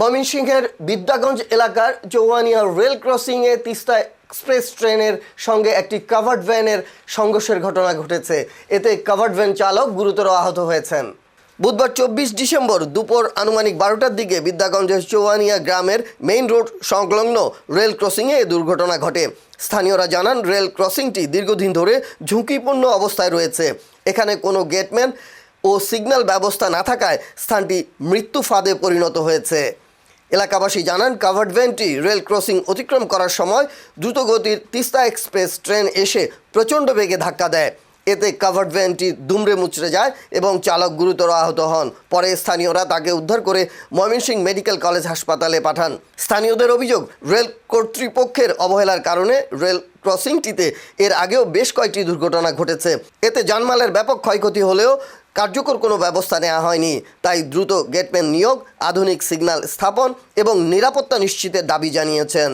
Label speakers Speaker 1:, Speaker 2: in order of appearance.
Speaker 1: ময়মনসিংহের বিদ্যাগঞ্জ এলাকার চৌয়ানিয়া রেল ক্রসিংয়ে তিস্তা এক্সপ্রেস ট্রেনের সঙ্গে একটি কাভার্ড ভ্যানের সংঘর্ষের ঘটনা ঘটেছে। এতে কাভার্ড ভ্যান চালক গুরুতর আহত হয়েছেন। বুধবার চব্বিশ ডিসেম্বর দুপুর আনুমানিক বারোটার দিকে বিদ্যাগঞ্জের চৌয়ানিয়া গ্রামের মেইন রোড সংলগ্ন রেল ক্রসিংয়ে এ দুর্ঘটনা ঘটে। স্থানীয়রা জানান, রেল ক্রসিংটি দীর্ঘদিন ধরে ঝুঁকিপূর্ণ অবস্থায় রয়েছে। এখানে কোনো গেটম্যান ও সিগন্যাল ব্যবস্থা না থাকায় স্থানটি মৃত্যু ফাঁদে পরিণত হয়েছে। এলাকাবাসী জানান, কাভার্ড ভ্যানটি রেল ক্রসিং অতিক্রম করার সময় দ্রুতগতির তিস্তা এক্সপ্রেস ট্রেন এসে প্রচণ্ড বেগে ধাক্কা দেয়। এতে কাভার্ড ভ্যানটি দুমড়ে মুচড়ে যায় এবং চালক গুরুতর আহত হন। পরে স্থানীয়রা তাকে উদ্ধার করে ময়মনসিংহ মেডিকেল কলেজ হাসপাতালে পাঠান। স্থানীয়দের অভিযোগ, রেল কর্তৃপক্ষের অবহেলার কারণে রেল ক্রসিংটিতে এর আগেও বেশ কয়েকটি দুর্ঘটনা ঘটেছে। এতে জানমালের ব্যাপক ক্ষয়ক্ষতি হলেও কার্যকর কোনো ব্যবস্থা নেওয়া হয়নি। তাই দ্রুত গেটম্যান নিয়োগ, আধুনিক সিগন্যাল স্থাপন এবং নিরাপত্তা নিশ্চিতের দাবি জানিয়েছেন।